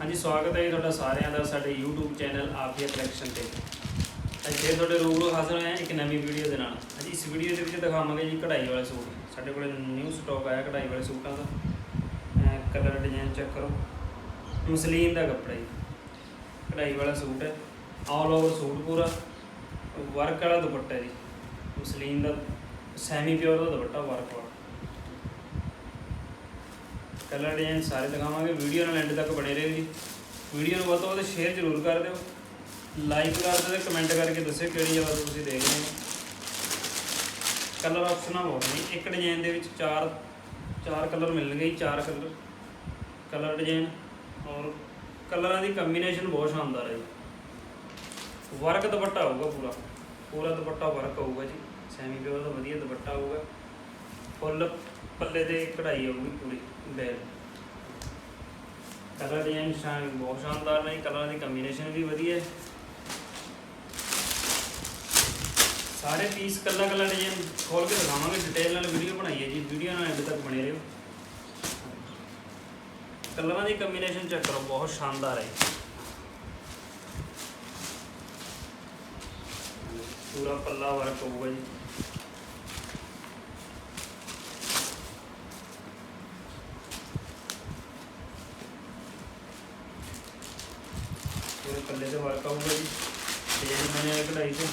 ਹਾਂਜੀ, ਸਵਾਗਤ ਹੈ ਜੀ ਤੁਹਾਡਾ ਸਾਰਿਆਂ ਦਾ ਸਾਡੇ YouTube ਚੈਨਲ ਆਫੀਆ ਕਲੈਕਸ਼ਨ ਤੇ। ਅੱਜ ਫੇਰ ਤੁਹਾਡੇ ਰੂਬਰੂ ਹਾਜ਼ਰ ਹੋਏ ਹਾਂ ਇੱਕ ਨਵੀਂ ਵੀਡੀਓ ਦੇ ਨਾਲ। ਅੱਜ ਇਸ ਵੀਡੀਓ ਦੇ ਵਿੱਚ ਦਿਖਾਵਾਂਗੇ ਜੀ ਕਢਾਈ ਵਾਲੇ ਸੂਟ। ਸਾਡੇ ਕੋਲ ਨਿਊ ਸਟਾਕ ਆਇਆ ਕਢਾਈ ਵਾਲੇ ਸੂਟਾਂ ਦਾ। ਕਲਰ ਡਿਜ਼ਾਈਨ ਚੈੱਕ ਕਰੋ। ਮਸਲੀਨ ਦਾ ਕੱਪੜਾ ਜੀ। ਕਢਾਈ ਵਾਲਾ ਸੂਟ ਹੈ। ਆਲ ਓਵਰ ਸੂਟ ਪੂਰਾ। ਵਰਕ ਵਾਲਾ ਦੁਪੱਟਾ ਜੀ। ਮਸਲੀਨ ਦਾ ਸੈਮੀ ਪਿਓਰ ਦਾ ਦੁਪੱਟਾ ਵਰਕ ਵਾਲਾ। ਕਲਰ ਡਿਜ਼ਾਈਨ ਸਾਰੇ ਦਿਖਾਵਾਂਗੇ। ਵੀਡੀਓ ਨਾਲ ਐਂਡ ਤੱਕ ਬਣੇ ਰਹੋ ਜੀ। ਵੀਡੀਓ ਨੂੰ ਵੱਧ ਤੋਂ ਵੱਧ ਸ਼ੇਅਰ ਜ਼ਰੂਰ ਕਰ ਦਿਓ। ਲਾਈਕ ਕਰ ਦਿਓ ਤੇ ਕਮੈਂਟ ਕਰਕੇ ਦੱਸਿਓ ਕਿਹੜੀ ਜਗ੍ਹਾ ਤੋਂ ਤੁਸੀਂ ਦੇਖ ਰਹੇ ਹੋ। ਕਲਰ ਆਪਸ਼ਨਾਂ ਬਹੁਤ ਨੇ। ਇੱਕ ਡਿਜ਼ਾਈਨ ਦੇ ਵਿੱਚ ਚਾਰ ਚਾਰ ਕਲਰ ਮਿਲਣਗੇ ਜੀ, ਚਾਰ ਕਲਰ ਕਲਰ ਡਿਜ਼ਾਈਨ ਔਰ ਕਲਰਾਂ ਦੀ ਕੰਬੀਨੇਸ਼ਨ ਬਹੁਤ ਸ਼ਾਨਦਾਰ ਹੈ ਜੀ। ਵਰਕ ਦੁਪੱਟਾ ਹੋਊਗਾ ਪੂਰਾ। ਪੂਰਾ ਦੁਪੱਟਾ ਵਰਕ ਹੋਊਗਾ ਜੀ। ਸੈਮੀ ਪਿਓਰ ਦਾ ਵਧੀਆ ਦੁਪੱਟਾ ਹੋਊਗਾ। ਫੁੱਲ ਪੱਲੇ ਤੇ ਕਢਾਈ ਹੋਊਗੀ ਪੂਰੀ ਬੈਲ ਕਲਰ ਡਿਜ਼ਾਈਨ ਸ਼ਾਨ ਬਹੁਤ ਸ਼ਾਨਦਾਰ ਨੇ, ਕਲਰਾਂ ਦੀ ਕੰਬੀਨੇਸ਼ਨ ਵੀ ਵਧੀਆ ਹੈ। ਸਾਰੇ ਪੀਸ ਕੱਲਾ ਕੱਲਾ ਡਿਜ਼ਾਈਨ ਖੋਲ ਕੇ ਦਿਖਾਵਾਂਗੇ ਡਿਟੇਲ ਨਾਲ ਵੀਡੀਓ ਬਣਾਈ ਹੈ ਜੀ ਵੀਡੀਓ ਨਾਲ ਐਂਡ ਤੱਕ ਬਣੇ ਰਹੋ। ਕਲਰਾਂ ਦੀ ਕੰਬੀਨੇਸ਼ਨ ਚੈੱਕ ਕਰੋ, ਬਹੁਤ ਸ਼ਾਨਦਾਰ ਹੈ ਪੂਰਾ ਪੱਲਾ ਵਰਕ ਹੋਊਗਾ ਜੀ। ਪੂਰੇ ਪੱਲੇ ਤੇ ਵਰਕ ਆਊਗਾ ਜੀ ਡਿਜ਼ਾਈਨ ਬਣਿਆ ਕਢਾਈ ਤੇ।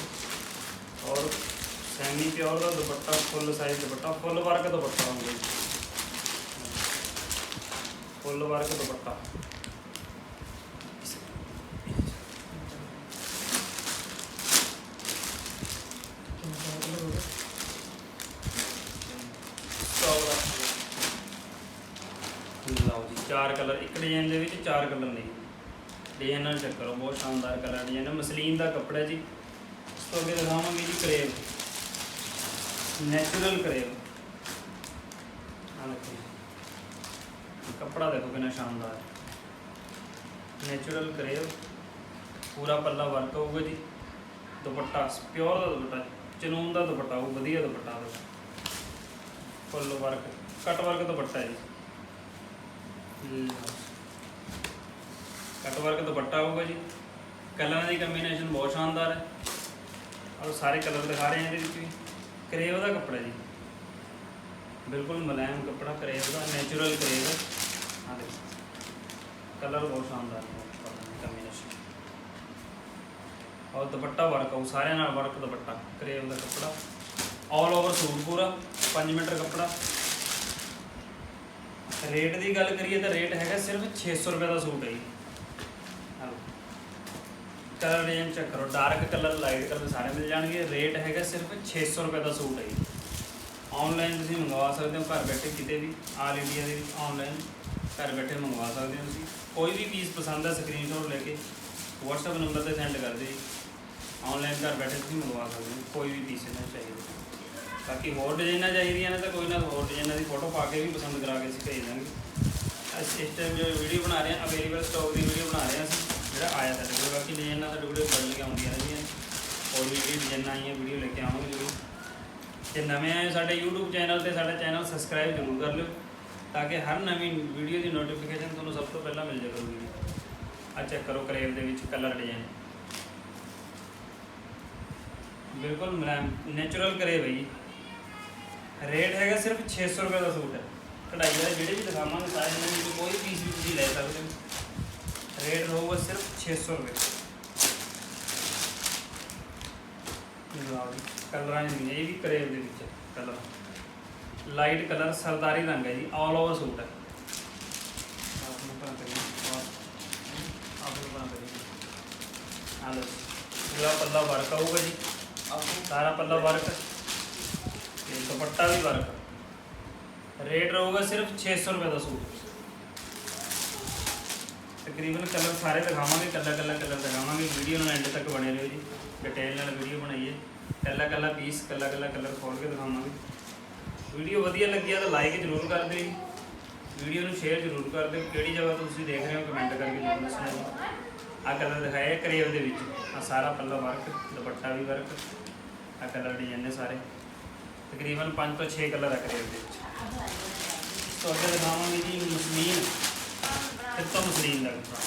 ਸੈਮੀ ਪਿਓਰ ਦਾ dupatta full size dupatta full work dupatta ਹੋਊਗਾ ਜੀ। Full work dupatta. ਲਓ ਜੀ, ਚਾਰ ਕਲਰ ਇੱਕ ਡਿਜ਼ਾਈਨ ਦੇ ਵਿੱਚ ਚਾਰ ਕਲਰ ਨੇ। ਡਿਜ਼ਾਈਨ ਨਾਲ ਚੱਕਰ, ਬਹੁਤ ਸ਼ਾਨਦਾਰ ਕਲਰ ਡਿਜ਼ਾਈਨ ਹੈ ਮਸਲੀਨ ਦਾ ਕੱਪੜਾ ਜੀ, ਇਸ ਤੋਂ ਅੱਗੇ ਦਿਖਾਵਾਂਗੇ ਜੀ ਕਰੇਵ। Natural crepe. ਆ ਦੇਖੋ ਕੱਪੜਾ ਦੇਖੋ ਕਿੰਨਾ ਸ਼ਾਨਦਾਰ। ਨੈਚੁਰਲ ਕਰੇਵ। ਪੂਰਾ ਪੱਲਾ ਵਰਕ ਹੋਊਗਾ ਜੀ। ਦੁਪੱਟਾ ਪਿਓਰ ਦਾ ਦੁਪੱਟਾ, ਚਨੂਨ ਦਾ ਦੁਪੱਟਾ, ਉਹ ਵਧੀਆ ਦੁਪੱਟਾ ਹੋਊਗਾ। ਫੁੱਲ ਵਰਕ ਕਟ ਵਰਕ ਦੁਪੱਟਾ ਜੀ। ਕਟ ਵਰਕ ਦੁਪੱਟਾ ਆਊਗਾ ਜੀ। ਕਲਰਾਂ ਦੀ ਕੰਬੀਨੇਸ਼ਨ ਬਹੁਤ ਸ਼ਾਨਦਾਰ ਹੈ। ਔਰ ਸਾਰੇ ਕਲਰ ਦਿਖਾ ਰਹੇ ਹਾਂ ਇਹਦੇ ਵਿੱਚ ਵੀ। ਕਰੇਵ ਦਾ ਕੱਪੜਾ ਜੀ। ਬਿਲਕੁਲ ਮੁਲਾਇਮ ਕੱਪੜਾ, ਕਰੇਵ ਦਾ ਨੈਚੁਰਲ ਕਰੇਵ। ਹਾਂ ਦੇਖੋ। ਕਲਰ ਬਹੁਤ ਸ਼ਾਨਦਾਰ ਹੈ ਕੰਬੀਨੇਸ਼ਨ ਔਰ ਦੁਪੱਟਾ ਵਰਕ ਆਉ ਸਾਰਿਆਂ ਨਾਲ ਵਰਕ ਦੁਪੱਟਾ, ਕਰੇਵ ਦਾ ਕੱਪੜਾ। ਆਲ ਓਵਰ ਸੂਟ ਪੂਰਾ 5 ਮੀਟਰ ਕੱਪੜਾ। ਰੇਟ ਦੀ ਗੱਲ ਕਰੀਏ ਤਾਂ ਰੇਟ ਹੈਗਾ ਸਿਰਫ 600 ਰੁਪਏ ਦਾ ਸੂਟ ਹੈ ਜੀ। ਕਲਰ ਰੇਂਜ ਚੈੱਕ ਕਰੋ। ਡਾਰਕ ਕਲਰ ਲਾਈਟ ਕਲਰ ਸਾਰੇ ਮਿਲ ਜਾਣਗੇ। ਰੇਟ ਹੈਗਾ ਸਿਰਫ 600 ਰੁਪਏ ਦਾ ਸੂਟ ਹੈ ਜੀ। ਆਨਲਾਈਨ ਤੁਸੀਂ ਮੰਗਵਾ ਸਕਦੇ ਹੋ ਘਰ ਬੈਠੇ ਕਿਤੇ ਵੀ। ਆਲ ਇੰਡੀਆ ਦੇ ਵਿੱਚ ਆਨਲਾਈਨ ਘਰ ਬੈਠੇ ਮੰਗਵਾ ਸਕਦੇ ਹੋ ਤੁਸੀਂ। ਕੋਈ ਵੀ ਪੀਸ ਪਸੰਦ ਹੈ ਸਕਰੀਨਸ਼ਾਟ ਲੈ ਕੇ WhatsApp ਨੰਬਰ ਤੇ ਸੈਂਡ ਕਰ ਦਿਓ ਜੀ। ਆਨਲਾਈਨ ਘਰ ਬੈਠੇ ਤੁਸੀਂ ਮੰਗਵਾ ਸਕਦੇ ਹੋ। ਕੋਈ ਵੀ ਪੀਸ ਇਹਨਾਂ ਚਾਹੀਦਾ। ਬਾਕੀ ਹੋਰ ਡਿਜ਼ਾਈਨਾਂ ਚਾਹੀਦੀਆਂ ਨੇ ਤਾਂ ਕੋਈ ਨਾ, ਹੋਰ ਡਿਜ਼ਾਈਨਾਂ ਦੀ ਫੋਟੋ ਪਾ ਕੇ ਵੀ ਪਸੰਦ ਕਰਾ ਕੇ ਅਸੀਂ ਭੇਜ ਦਾਂਗੇ। ਅਸੀਂ ਇਸ ਟਾਈਮ ਜੋ ਵੀਡੀਓ ਬਣਾ ਰਹੇ ਹਾਂ ਅਵੇਲੇਬਲ ਸਟਾਕ ਦੀ ਵੀਡੀਓ ਬਣਾ ਰਹੇ ਹਾਂ ਅਸੀਂ। ਜਿਹੜਾ ਆਇਆ ਸਾਡੇ ਕੋਲ, ਬਾਕੀ ਡਿਜ਼ਾਈਨਾਂ ਸਾਡੇ ਕੋਲ ਬਦਲ ਕੇ ਆਉਂਦੀਆਂ ਰਹਿੰਦੀਆਂ ਨੇ ਹੋਰ ਵੀ ਜਿਹੜੀ ਡਿਜ਼ਾਈਨਾਂ ਆਈਆਂ, ਵੀਡੀਓ ਲੈ ਕੇ ਆਵਾਂਗੇ ਜ਼ਰੂਰ। ਜੇ ਨਵੇਂ ਆਏ ਸਾਡੇ YouTube ਚੈਨਲ ਤੇ ਸਾਡਾ ਚੈਨਲ ਸਬਸਕ੍ਰਾਈਬ ਜ਼ਰੂਰ ਕਰ ਲਿਓ, ਤਾਂ ਕਿ ਹਰ ਨਵੀਂ ਵੀਡੀਓ ਦੀ ਨੋਟੀਫਿਕੇਸ਼ਨ ਤੁਹਾਨੂੰ ਸਭ ਤੋਂ ਪਹਿਲਾਂ ਮਿਲ ਜਾਵੇ ਕਰੂਗੀ ਆ ਚੈੱਕ ਕਰੋ ਕਰੇਬ ਦੇ ਵਿੱਚ ਕਲਰ ਡਿਜ਼ਾਈਨ ਬਿਲਕੁਲ ਮੁਲਾਇਮ ਨੇਚਰਲ ਕਰੇਬ ਹੈ ਜੀ। ਰੇਟ ਹੈਗਾ ਸਿਰਫ 600 ਰੁਪਏ ਦਾ ਸੂਟ ਹੈ। ਕਢਾਈ ਵਾਲੇ ਜਿਹੜੇ ਵੀ ਦਿਖਾਵਾਂਗੇ ਸਾਰੇ ਇਹਨਾਂ ਵਿੱਚ ਕੋਈ ਪੀਸ ਵੀ ਤੁਸੀਂ ਲੈ ਸਕਦੇ ਹੋ। ਰੇਟ ਰਹੂਗਾ ਸਿਰਫ 600 ਰੁਪਏ ਲਓ ਕਲਰਾਂ ਦੀ ਇਹ ਵੀ ਕਰੇਵ ਦੇ ਵਿੱਚ ਕਲਰ। ਲਾਈਟ ਕਲਰ ਸਰਦਾਰੀ ਰੰਗ ਹੈ ਜੀ ਆਲ ਓਵਰ ਸੂਟ ਹੈ। ਆਪ ਨੂੰ ਪਤਾ ਕਰੀਏ ਆਪ ਨੂੰ ਪਤਾ ਕਰੀਏ ਆ ਪੂਰਾ ਪੱਲਾ ਵਰਕ ਆਊਗਾ ਜੀ, ਸਾਰਾ ਪੱਲਾ ਵਰਕ ਤੇ ਦੁਪੱਟਾ ਵੀ ਵਰਕ ਰੇਟ ਰਹੂਗਾ ਸਿਰਫ 600 ਰੁਪਏ ਦਾ ਸੂਟ ਤਕਰੀਬਨ ਕਲਰ ਸਾਰੇ ਦਿਖਾਵਾਂਗੇ, ਕੱਲਾ ਕੱਲਾ ਕਲਰ ਦਿਖਾਵਾਂਗੇ। ਵੀਡੀਓ ਨੂੰ ਐਂਡ ਤੱਕ ਬਣੇ ਰਹੋ ਜੀ। ਡਿਟੇਲ ਨਾਲ ਵੀਡੀਓ ਬਣਾਈਏ। ਕੱਲਾ ਕੱਲਾ ਪੀਸ ਕੱਲਾ ਕੱਲਾ ਕਲਰ ਖੋਲ ਕੇ ਦਿਖਾਵਾਂਗੇ। ਵੀਡੀਓ ਵਧੀਆ ਲੱਗਿਆ ਤਾਂ ਲਾਈਕ ਜ਼ਰੂਰ ਕਰ ਦਿਓ ਜੀ। ਵੀਡੀਓ ਨੂੰ ਸ਼ੇਅਰ ਜ਼ਰੂਰ ਕਰ ਦਿਓ। ਕਿਹੜੀ ਜਗ੍ਹਾ ਤੋਂ ਤੁਸੀਂ ਦੇਖ ਰਹੇ ਹੋ ਕਮੈਂਟ ਕਰਕੇ ਜ਼ਰੂਰ ਦੱਸਣਾ ਜੀ। ਆ ਕਲਰ ਦਿਖਾਇਆ ਕਰੇਵ ਦੇ ਵਿੱਚ। ਆ ਸਾਰਾ ਪੱਲਾ ਵਰਕ ਦੁਪੱਟਾ ਵੀ ਵਰਕ ਆ ਕਲਰ ਡਿਜ਼ਾਈਨ ਨੇ ਸਾਰੇ। ਤਕਰੀਬਨ 5 ਤੋਂ 6 ਕਲਰ ਆ ਕਰੇਵ ਦੇ ਵਿੱਚ। ਤੋਂ ਅੱਗੇ ਦਿਖਾਵਾਂਗੇ। उत्तम शरीर लगता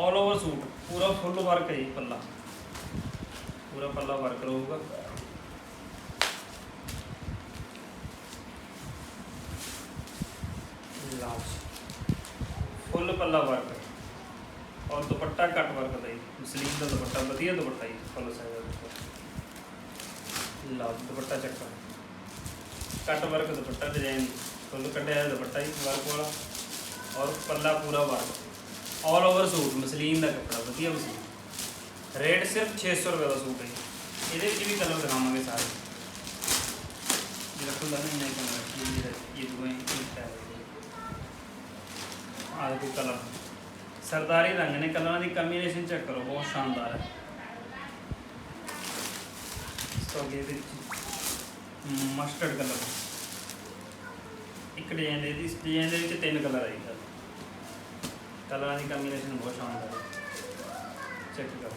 ऑल ओवर सूट पूरा फुल वर्क है ये पल्ला पूरा पल्ला वर्क रहेगा फुल पल्ला वर्क है और दुपट्टा कट वर्क है मसलीन का दुपट्टा वधिया दुपट्टा जी फुल साइज का दुपट्टा लाओ दुपट्टा चक्कर कट वर्क दुपट्टा डिजाइन ਫੁੱਲ ਕੱਟਿਆ ਦੁਪੱਟਾ ਜੀ ਵਰਕ ਵਾਲਾ। ਔਰ ਪੱਲਾ ਪੂਰਾ work all over suit, muslin ਦਾ ਕੱਪੜਾ, ਵਧੀਆ ਮਸਲੀਨ। ਰੇਟ ਸਿਰਫ 600 ਰੁਪਏ ਦਾ ਸੂਟ ਹੈ ਇਹਦੇ ਵਿੱਚ ਵੀ ਕਲਰ ਦਿਖਾਵਾਂਗੇ ਸਾਰੇ। ਜਿਹੜਾ ਖੁੱਲਾ ਨਹੀਂ ਨਹੀਂ ਕਲਰ ਜਿਹੜਾ ਇਹ ਦੁਆਈ ਇਹ ਹੈ ਆਹ ਦੇਖੋ ਕਲਰ ਸਰਦਾਰੀ ਰੰਗ ਨੇ ਕਲਰਾਂ ਦੀ ਕੰਬੀਨੇਸ਼ਨ ਚੈੱਕ ਕਰੋ, ਬਹੁਤ ਸ਼ਾਨਦਾਰ ਹੈ। ਸੋ ਇਹ ਦੇ ਮਸਟਰਡ ਕਲਰ ਇੱਕ ਡਿਜ਼ਾਈਨ ਦੇ ਇਸ ਡਿਜ਼ਾਈਨ ਦੇ ਵਿੱਚ ਤਿੰਨ ਕਲਰ ਆਈ ਸਰ ਕਲਰਾਂ ਦੀ ਕੰਬੀਨੇਸ਼ਨ ਬਹੁਤ ਸ਼ਾਨਦਾਰ ਹੈ। ਚੈੱਕ ਕਰੋ।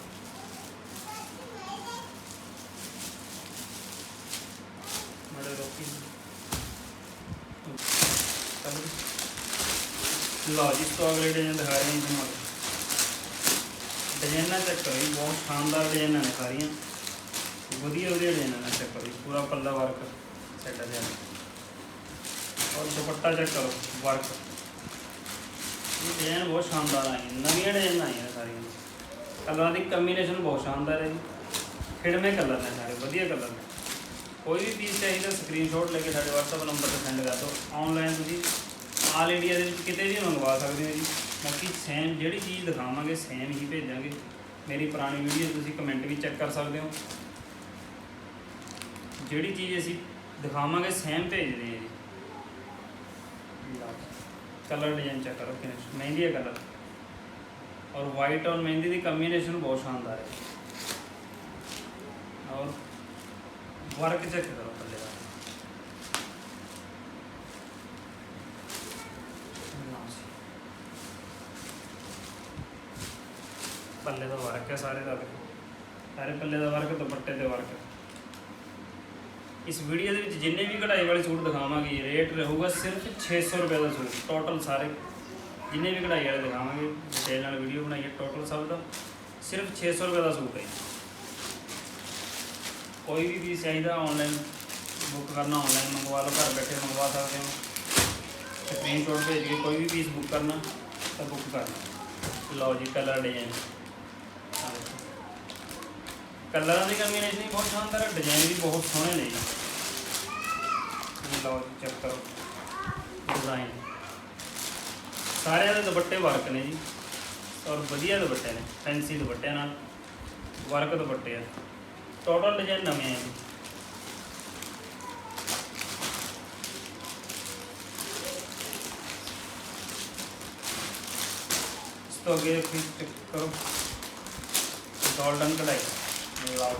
ਮਾੜੇ ਰੋਕੀ। ਲਓ ਜੀ ਤੋਂ ਅਗਲੇ ਡਿਜ਼ਾਈਨ ਦਿਖਾ ਰਹੇ ਹਾਂ ਤੁਹਾਨੂੰ। ਡਿਜ਼ਾਈਨਾਂ ਚੈੱਕ ਕਰੋ ਜੀ, ਬਹੁਤ ਸ਼ਾਨਦਾਰ ਡਿਜ਼ਾਈਨਾਂ ਨੇ ਸਾਰੀਆਂ ਵਧੀਆ ਵਧੀਆ ਡਿਜ਼ਾਈਨਾਂ ਨੇ ਚੈੱਕ ਕਰੋ ਜੀ, ਪੂਰਾ ਪੱਲਾ ਵਰਕ ਸੈੱਟ ਹੈ ਜੀ ਔਰ ਦੁਪੱਟਾ ਚੈੱਕ ਕਰੋ ਵਰਕ ਇਹ ਡਿਜ਼ਾਈਨ ਬਹੁਤ ਸ਼ਾਨਦਾਰ ਆਏ ਨਵੀਆਂ ਡਿਜ਼ਾਈਨਾਂ ਆਈਆਂ ਸਾਰੀਆਂ। ਕਲਰਾਂ ਦੀ ਕੰਬੀਨੇਸ਼ਨ ਬਹੁਤ ਸ਼ਾਨਦਾਰ ਹੈ ਜੀ। ਖਿੜਵੇਂ ਕਲਰ ਨੇ ਸਾਰੇ, ਵਧੀਆ ਕਲਰ ਨੇ। ਕੋਈ ਵੀ ਪੀਸ ਚਾਹੀਦਾ ਸਕਰੀਨਸ਼ਾਟ ਲੈ ਕੇ ਸਾਡੇ WhatsApp ਨੰਬਰ ਤੇ ਸੈਂਡ ਕਰ ਦਿਓ। ਆਨਲਾਈਨ ਤੁਸੀਂ ਆਲ ਇੰਡੀਆ ਦੇ ਵਿੱਚ ਕਿਤੇ ਵੀ ਮੰਗਵਾ ਸਕਦੇ ਹੋ ਜੀ। ਬਾਕੀ ਸੇਮ ਜਿਹੜੀ ਚੀਜ਼ ਦਿਖਾਵਾਂਗੇ ਸੇਮ ਹੀ ਭੇਜਾਂਗੇ। ਮੇਰੀ ਪੁਰਾਣੀ ਵੀਡੀਓ ਤੁਸੀਂ ਕਮੈਂਟ ਵੀ ਚੈੱਕ ਕਰ ਸਕਦੇ ਹੋ। ਜਿਹੜੀ ਚੀਜ਼ ਅਸੀਂ ਦਿਖਾਵਾਂਗੇ ਸੇਮ ਭੇਜਦੇ ਹਾਂ ਜੀ। ਕਲਰ ਡਿਜ਼ਾਈਨ ਚੈੱਕ ਕਰੋ ਕਿੰਨੇ ਮਹਿੰਦੀ ਹੈ ਕਲਰ। ਔਰ ਵਾਈਟ ਔਰ ਮਹਿੰਦੀ ਦੀ ਕੰਬੀਨੇਸ਼ਨ ਬਹੁਤ ਸ਼ਾਨਦਾਰ ਹੈ। ਔਰ ਵਰਕ ਚੈੱਕ ਕਰੋ ਪੱਲੇ ਦਾ ਪੱਲੇ ਦਾ ਵਰਕ ਹੈ, ਸਾਰੇ ਦਾ ਸਾਰੇ ਪੱਲੇ ਦਾ ਵਰਕ ਦੁਪੱਟੇ ਤੇ ਵਰਕ ਹੈ ਇਸ ਵੀਡੀਓ ਦੇ ਵਿੱਚ ਜਿੰਨੇ ਵੀ ਕਢਾਈ ਵਾਲੇ ਸੂਟ ਦਿਖਾਵਾਂਗੇ ਰੇਟ ਰਹੂਗਾ ਸਿਰਫ 600 ਰੁਪਏ ਦਾ ਸੂਟ ਟੋਟਲ ਸਾਰੇ ਜਿੰਨੇ ਵੀ ਕਢਾਈ ਵਾਲੇ ਦਿਖਾਵਾਂਗੇ ਡਿਟੇਲ ਨਾਲ ਵੀਡੀਓ ਬਣਾਈਏ ਟੋਟਲ ਸਭ ਦਾ ਸਿਰਫ 600 ਰੁਪਏ ਦਾ ਸੂਟ ਹੈ ਕੋਈ ਵੀ ਪੀਸ ਚਾਹੀਦਾ ਆਨਲਾਈਨ ਬੁੱਕ ਕਰਨਾ ਆਨਲਾਈਨ ਮੰਗਵਾ ਲਓ, ਘਰ ਬੈਠੇ ਮੰਗਵਾ ਸਕਦੇ ਹੋ। ਸਕਰੀਨਸ਼ਾਟ ਭੇਜ ਕੇ ਕੋਈ ਵੀ ਪੀਸ ਬੁੱਕ ਕਰਨਾ, ਤਾਂ ਬੁੱਕ ਕਰਨਾ। ਲਓ ਜੀ ਕਲਰ ਡਿਜ਼ਾਈਨ ਕਲਰਾਂ ਦੀ ਕੰਬੀਨੇਸ਼ਨ ਵੀ ਬਹੁਤ ਸ਼ਾਨਦਾਰ ਹੈ ਡਿਜ਼ਾਈਨ ਵੀ ਬਹੁਤ ਸੋਹਣੇ ਨੇ ਜੀ। ਲਓ ਜੀ ਚੈੱਕ ਕਰੋ। ਡਿਜ਼ਾਈਨ ਸਾਰਿਆਂ ਦੇ ਦੁਪੱਟੇ ਵਰਕ ਨੇ ਜੀ, ਔਰ ਵਧੀਆ ਦੁਪੱਟੇ ਨੇ ਫੈਂਸੀ ਦੁਪੱਟਿਆਂ ਨਾਲ ਵਰਕ ਦੁਪੱਟੇ ਆ। ਟੋਟਲ ਡਿਜ਼ਾਈਨ ਨਵੇਂ ਆ ਜੀ। ਇਸ ਤੋਂ ਅੱਗੇ ਫਿਰ ਚੈੱਕ ਕਰੋ। ਗੋਲਡਨ ਕਢਾਈ। ਲਾਓ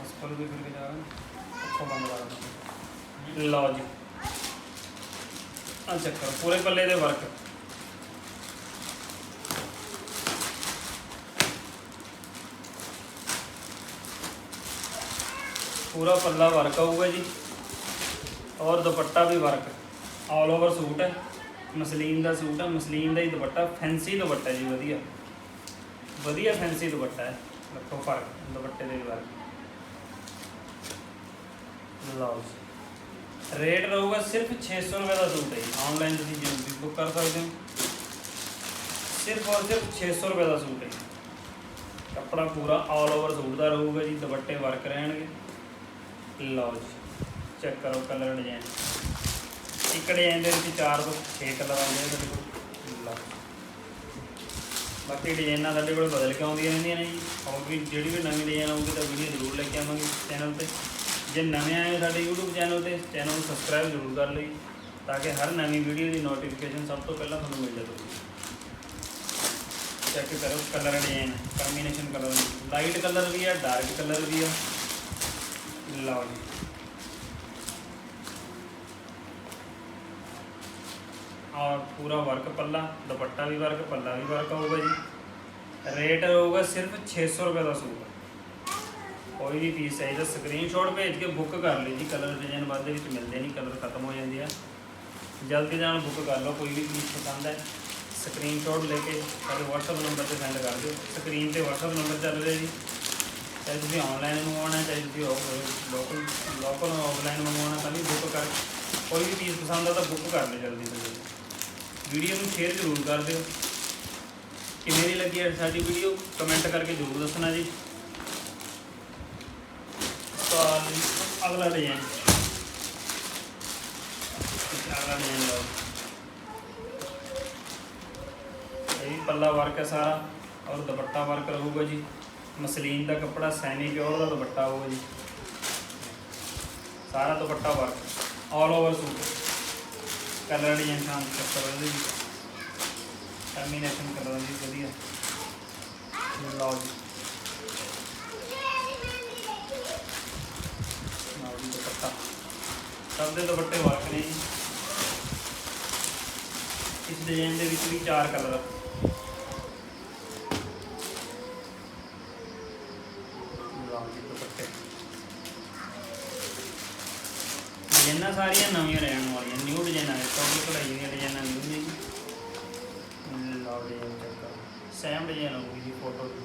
ਹਸਪਤਾਲ ਵੀ ਜਾ। ਅੱਖੋਂ ਬੰਦ ਕਰ ਲਓ ਜੀ ਆ ਚੈੱਕ ਪੂਰੇ ਪੱਲੇ ਦੇ ਵਰਕ ਪੂਰਾ ਪੱਲਾ ਵਰਕ ਆਊਗਾ ਜੀ। ਔਰ ਦੁਪੱਟਾ ਵੀ ਵਰਕ ਆਲ ਓਵਰ ਸੂਟ ਹੈ। ਮਸਲੀਨ ਦਾ ਸੂਟ ਆ, ਮਸਲੀਨ ਦਾ ਹੀ ਦੁਪੱਟਾ ਫੈਂਸੀ ਦੁਪੱਟਾ ਜੀ, ਵਧੀਆ। ਵਧੀਆ ਫੈਂਸੀ ਦੁਪੱਟਾ ਹੈ, ਰੱਖੋ ਫ਼ਰਕ, ਦੁਪੱਟੇ ਦੇ ਵੀ ਵਰਕ ਲਓ ਰੇਟ ਰਹੂਗਾ ਸਿਰਫ 600 ਰੁਪਏ ਦਾ ਸੂਟ ਹੈ ਜੀ ਆਨਲਾਈਨ ਤੁਸੀਂ ਜਿਵੇਂ ਬੁੱਕ ਕਰ ਸਕਦੇ ਹੋ। ਸਿਰਫ ਔਰ ਸਿਰਫ 600 ਰੁਪਏ ਦਾ ਸੂਟ ਹੈ ਕੱਪੜਾ ਪੂਰਾ ਆਲ ਓਵਰ ਸੂਟ ਦਾ ਰਹੂਗਾ ਜੀ, ਦੁਪੱਟੇ ਵਰਕ ਰਹਿਣਗੇ। ਲਓ ਜੀ ਚੈੱਕ ਕਰੋ ਕਲਰ ਡਿਜ਼ਾਈਨ ਇੱਕ ਡਿਜ਼ਾਈਨ ਦੇ ਵਿੱਚ ਚਾਰ ਤੋਂ 6 ਕਲਰ ਆਉਂਦੇ ਆ ਸਾਡੇ ਕੋਲ। ਲਓ ਬਾਕੀ ਡਿਜ਼ਾਈਨਾਂ ਸਾਡੇ ਕੋਲ ਬਦਲ ਕੇ ਆਉਂਦੀਆਂ ਰਹਿੰਦੀਆਂ ਨੇ ਜੀ। ਹੋਰ ਵੀ ਜਿਹੜੀ ਵੀ ਨਵੀਂ ਡਿਜ਼ਾਈਨ ਆਊਗੀ ਤਾਂ ਵੀਡੀਓ ਜ਼ਰੂਰ ਲੈ ਕੇ ਆਵਾਂਗੇ ਚੈਨਲ ਤੇ। ਜੇ ਨਵੇਂ ਆਏ ਹੋ ਸਾਡੇ YouTube ਚੈਨਲ ਤੇ ਚੈਨਲ ਨੂੰ ਸਬਸਕ੍ਰਾਈਬ ਜ਼ਰੂਰ ਕਰ ਲਈ ਤਾਂ ਕਿ ਹਰ ਨਵੀਂ ਵੀਡੀਓ ਦੀ ਨੋਟੀਫਿਕੇਸ਼ਨ ਸਭ ਤੋਂ ਪਹਿਲਾਂ ਤੁਹਾਨੂੰ ਮਿਲ ਜਾਵੇ। ਚੈੱਕ ਕਰੋ colour design combination colour light colour ਵੀ ਆ ਡਾਰਕ ਕਲਰ ਵੀ ਆ। ਲਓ ਜੀ। ਔਰ ਪੂਰਾ ਵਰਕ ਪੱਲਾ, ਦੁਪੱਟਾ ਵੀ ਵਰਕ, ਪੱਲਾ ਵੀ ਵਰਕ ਹੋਊਗਾ ਜੀ। ਰੇਟ ਹੋਊਗਾ ਸਿਰਫ 600 ਰੁਪਏ ਦਾ ਸੂਟ। ਕੋਈ ਵੀ ਪੀਸ ਚਾਹੀਦਾ ਸਕਰੀਨਸ਼ਾਟ ਭੇਜ ਕੇ ਬੁੱਕ ਕਰ ਲਈ ਜੀ ਕਲਰ ਡਿਜ਼ਾਈਨ ਬਾਅਦ ਦੇ ਵਿੱਚ ਮਿਲਦੇ ਨਹੀਂ ਕਲਰ ਖਤਮ ਹੋ ਜਾਂਦੇ ਆ। ਜਲਦੀ ਨਾਲ ਬੁੱਕ ਕਰ ਲਓ, ਕੋਈ ਵੀ ਪੀਸ ਪਸੰਦ ਹੈ ਸਕਰੀਨਸ਼ਾਟ ਲੈ ਕੇ ਸਾਡੇ WhatsApp ਨੰਬਰ ਤੇ ਸੈਂਡ ਕਰ ਦਿਓ। ਸਕਰੀਨ ਤੇ WhatsApp ਨੰਬਰ ਚੱਲ ਰਿਹਾ ਜੀ। ਚਾਹੇ ਤੁਸੀਂ ਆਨਲਾਈਨ ਮੰਗਵਾਉਣਾ, ਚਾਹੇ ਤੁਸੀਂ ਲੋਕਲ ਲੋਕਲ ਆਫਲਾਈਨ ਮੰਗਵਾਉਣਾ, ਤਾਂ ਵੀ ਬੁੱਕ ਕਰ, ਕੋਈ ਵੀ ਚੀਜ਼ ਪਸੰਦ ਆ ਤਾਂ ਬੁੱਕ ਕਰ ਲਓ ਜਲਦੀ ਤੋਂ ਜਲਦੀ। ਵੀਡੀਓ ਨੂੰ ਸ਼ੇਅਰ ਜ਼ਰੂਰ ਕਰ ਦਿਓ। ਕਿਵੇਂ ਦੀ ਲੱਗੀ ਹੈ ਸਾਡੀ ਵੀਡੀਓ ਕਮੈਂਟ ਕਰਕੇ ਜ਼ਰੂਰ ਦੱਸਣਾ ਜੀ। ਤਾਂ ਅਗਲਾ ਡਿਜ਼ਾਈਨ ਅਗਲਾ ਡਿਜ਼ਾਈਨ ਲਓ। ਇਹ ਵੀ ਪੱਲਾ ਵਰਕ ਹੈ ਸਾਰਾ ਔਰ ਦੁਪੱਟਾ ਵਰਕ ਰਹੂਗਾ ਜੀ। ਮਸਲੀਨ ਦਾ ਕੱਪੜਾ ਸੈਮੀ ਪਿਓਰ ਦਾ ਦੁਪੱਟਾ ਹੋਊਗਾ ਜੀ। ਸਾਰਾ dupatta work all over suit colour design ਸ਼ਾਨ ਚੱਕਰ ਜੀ ਕੰਬੀਨੇਸ਼ਨ ਕਲਰ ਦੀ ਵਧੀਆ। ਲਓ ਜੀ। ਲਓ ਜੀ ਦੁਪੱਟਾ। ਸਭ ਦੇ ਦੁਪੱਟੇ ਵਰਕ ਨੇ ਜੀ। ਇਸ ਡਿਜ਼ਾਈਨ ਦੇ ਵਿੱਚ ਵੀ ਚਾਰ ਕਲਰ ਲਓ ਜੀ ਦੁਪੱਟੇ ਡਿਜ਼ਾਈਨਾਂ ਸਾਰੀਆਂ ਨਵੀਆਂ ਰਹਿਣ ਵਾਲੀਆਂ ਨਿਊ ਡਿਜ਼ਾਈਨਾਂ ਨੇ ਟੋਪਲ ਕਢਾਈ ਦੀਆਂ ਡਿਜ਼ਾਈਨਾਂ ਨਿਊ ਨੇ ਜੀ। ਲਓ ਡਿਜ਼ਾਈਨ ਚੈੱਕ ਕਰੋ ਸੇਮ ਡਿਜ਼ਾਈਨ ਹੋਊਗੀ ਜੀ ਫੋਟੋ ਦੀ।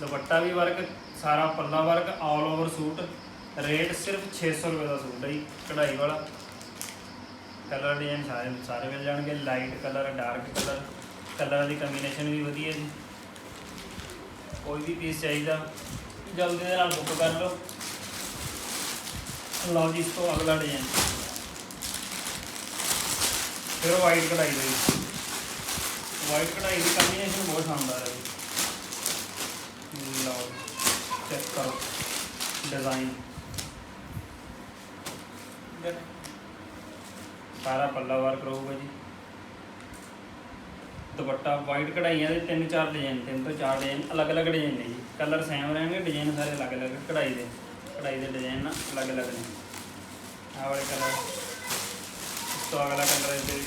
ਦੁਪੱਟਾ ਵੀ ਵਰਕ ਸਾਰਾ ਪੱਲਾ work all over suit rate ਸਿਰਫ 600 ਰੁਪਏ ਦਾ ਸੂਟ ਹੈ ਜੀ, ਕਢਾਈ ਵਾਲਾ। ਕਲਰ ਡਿਜ਼ਾਈਨ ਸਾਰੇ ਸਾਰੇ ਮਿਲ ਜਾਣਗੇ ਲਾਈਟ ਕਲਰ ਡਾਰਕ ਕਲਰ ਕਲਰਾਂ ਦੀ ਕੰਬੀਨੇਸ਼ਨ ਵੀ ਵਧੀਆ ਜੀ। ਕੋਈ ਵੀ ਪੀਸ ਚਾਹੀਦਾ, ਜਲਦੀ ਦੇ ਨਾਲ ਬੁੱਕ ਕਰ ਲਓ। ਲਓ ਜੀ, ਇਸ ਤੋਂ ਅਗਲਾ ਡਿਜ਼ਾਈਨ ਫਿਰ ਵਾਈਟ ਕਢਾਈ ਦਾ ਜੀ। ਵਾਈਟ ਕਢਾਈ ਦੀ ਕੰਬੀਨੇਸ਼ਨ ਬਹੁਤ ਸ਼ਾਨਦਾਰ ਹੈ ਜੀ। ਲਓ ਚੈੱਕ ਕਰੋ ਡਿਜ਼ਾਈਨ ਸਾਰਾ ਪੱਲਾ ਵਰਕ ਰਹੂਗਾ ਜੀ। ਦੁਪੱਟਾ ਵਾਈਟ ਕਢਾਈਆਂ ਦੇ ਤਿੰਨ ਚਾਰ ਡਿਜ਼ਾਈਨ ਤਿੰਨ ਤੋਂ ਚਾਰ ਡਿਜ਼ਾਈਨ ਅਲੱਗ-ਅਲੱਗ ਡਿਜ਼ਾਈਨ ਨੇ ਜੀ। ਕਲਰ ਸੇਮ ਰਹਿਣਗੇ ਡਿਜ਼ਾਈਨ ਸਾਰੇ ਅਲੱਗ-ਅਲੱਗ, ਕਢਾਈ ਦੇ। ਕਢਾਈ ਦੇ ਡਿਜ਼ਾਈਨ ਅਲੱਗ-ਅਲੱਗ ਨੇ। ਆਹ ਵਾਲੇ ਕਲਰ ਇਸ ਤੋਂ ਅਗਲਾ ਕਲਰ ਇਸ ਵਿੱਚ।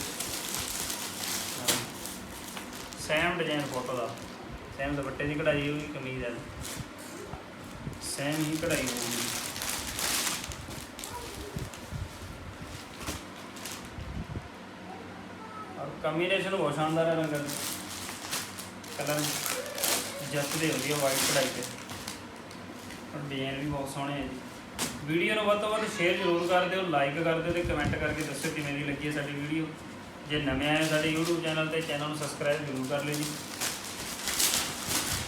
ਸੇਮ ਡਿਜ਼ਾਈਨ ਫੋਟੋ ਦਾ। ਸੇਮ ਦੁਪੱਟੇ ਦੀ ਕਢਾਈ ਹੋਈ, ਕਮੀਜ਼ ਹੈ ਸੇਮ ਹੀ ਕਢਾਈ ਹੋਊਗੀ। ਕੰਬੀਨੇਸ਼ਨ ਬਹੁਤ ਸ਼ਾਨਦਾਰ ਹੈ ਰੰਗਾਂ। ਦੇ ਕਲਰ ਜੱਚਦੇ ਹੈ ਵਾਈਟ ਕਢਾਈ ਤੇ। ਔਰ ਡਿਜ਼ਾਈਨ ਵੀ ਬਹੁਤ ਸੋਹਣੇ ਹੈ ਜੀ। ਵੀਡੀਓ ਨੂੰ ਵੱਧ ਤੋਂ ਵੱਧ ਸ਼ੇਅਰ ਜ਼ਰੂਰ ਕਰ ਦਿਓ ਲਾਈਕ ਕਰ ਦਿਓ ਤੇ ਕਮੈਂਟ ਕਰਕੇ ਦੱਸਿਓ ਕਿਵੇਂ ਦੀ ਲੱਗੀ ਹੈ ਸਾਡੀ ਵੀਡੀਓ। ਜੇ ਨਵੇਂ ਆਏ ਸਾਡੇ YouTube ਚੈਨਲ ਤੇ ਚੈਨਲ ਨੂੰ ਸਬਸਕ੍ਰਾਈਬ ਜ਼ਰੂਰ ਕਰ ਲਿਓ ਜੀ।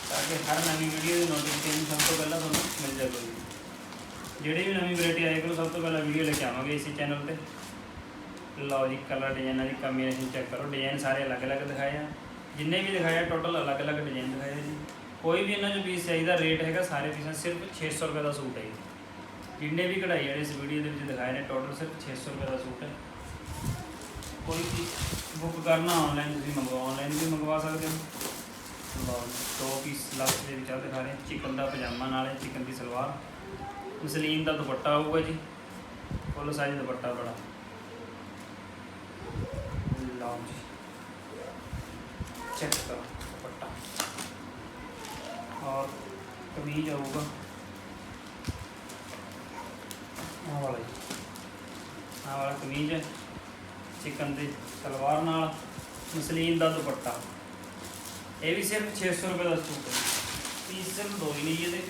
ਤਾਂ ਕਿ ਹਰ ਨਵੀਂ ਵੀਡੀਓ ਦੀ ਨੋਟੀਫਿਕੇਸ਼ਨ ਸਭ ਤੋਂ ਪਹਿਲਾਂ ਤੁਹਾਨੂੰ ਮਿਲ ਜਾਵੇ। ਜਿਹੜੀ ਵੀ ਨਵੀਂ ਵੈਰਾਈਟੀ ਆਏਗੀ ਸਭ ਤੋਂ ਪਹਿਲਾਂ ਵੀਡੀਓ ਲੈ ਕੇ ਆਵਾਂਗੇ ਇਸੇ ਚੈਨਲ ਤੇ। ਲਓ ਜੀ ਕਲਰ ਡਿਜ਼ਾਈਨਾਂ ਦੀ ਕੰਬੀਨੇਸ਼ਨ ਚੈੱਕ ਕਰੋ ਡਿਜ਼ਾਈਨ ਸਾਰੇ ਅਲੱਗ-ਅਲੱਗ ਦਿਖਾਏ ਆ। ਜਿੰਨੇ ਵੀ ਦਿਖਾਏ ਆ ਟੋਟਲ ਅਲੱਗ-ਅਲੱਗ ਡਿਜ਼ਾਈਨ ਦਿਖਾਏ ਆ ਜੀ। ਕੋਈ ਵੀ ਇਹਨਾਂ ਚੋਂ ਪੀਸ ਚਾਹੀਦਾ ਰੇਟ ਹੈਗਾ ਸਾਰੇ ਪੀਸਾਂ ਸਿਰਫ 600 ਰੁਪਏ ਦਾ ਸੂਟ ਹੈ ਜੀ। ਜਿੰਨੇ ਵੀ ਕਢਾਈ ਵਾਲੇ ਇਸ ਵੀਡੀਓ ਦੇ ਵਿੱਚ ਦਿਖਾਏ ਨੇ ਟੋਟਲ ਸਿਰਫ 600 ਰੁਪਏ ਦਾ ਸੂਟ ਹੈ। ਕੋਈ ਵੀ ਬੁੱਕ ਕਰਨਾ ਆਨਲਾਈਨ ਤੁਸੀਂ ਮੰਗਵਾ ਆਨਲਾਈਨ ਵੀ ਮੰਗਵਾ ਸਕਦੇ ਹੋ। ਲਓ ਜੀ, ਦੋ ਪੀਸ ਲਾਸਟ ਦੇ ਵਿੱਚ ਆ ਦਿਖਾ ਰਹੇ ਚਿਕਨ ਦਾ ਪਜਾਮਾ ਨਾਲੇ ਚਿਕਨ ਦੀ ਸਲਵਾਰ। ਮਸਲੀਨ ਦਾ ਦੁਪੱਟਾ ਆਊਗਾ ਜੀ। ਫੁੱਲ ਸਾਈਜ਼ ਦੁਪੱਟਾ ਬੜਾ। ਲਓ ਜੀ ਚੈੱਕ ਕਰੋ, ਦੁਪੱਟਾ। ਔਰ ਕਮੀਜ਼ ਆਊਗਾ। ਆਹ ਵਾਲਾ ਜੀ। ਆਹ ਵਾਲਾ ਕਮੀਜ਼ ਹੈ, ਚਿਕਨ ਦੀ ਸਲਵਾਰ ਨਾਲ, ਮਸਲੀਨ ਦਾ ਦੁਪੱਟਾ। ਇਹ ਵੀ ਸਿਰਫ 600 ਰੁਪਏ ਦਾ ਸੂਟ ਹੈ। ਪੀਸ ਸਿਰਫ ਦੋ ਹੀ ਨਹੀਂ ਜੀ ਇਹਦੇ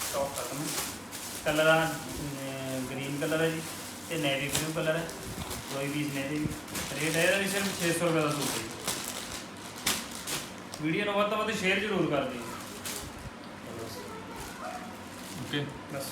ਸਟਾਕ ਖਤਮ। ਕਲਰ ਆ ਗ੍ਰੀਨ ਕਲਰ ਹੈ ਜੀ ਤੇ ਨੇਵੀ ਬਲੂ ਕਲਰ ਹੈ। ਦੋ ਇਹਦੇ ਵੀ ਰੇਟ ਹੈ ਇਹਦਾ ਵੀ ਸਿਰਫ 600 ਰੁਪਏ ਦਾ ਸੂਟ ਹੈ ਵੀਡੀਓ ਨੂੰ ਵੱਧ ਤੋਂ ਵੱਧ ਸ਼ੇਅਰ ਜ਼ਰੂਰ ਕਰ ਦਿਓ ਓਕੇ ਬਸ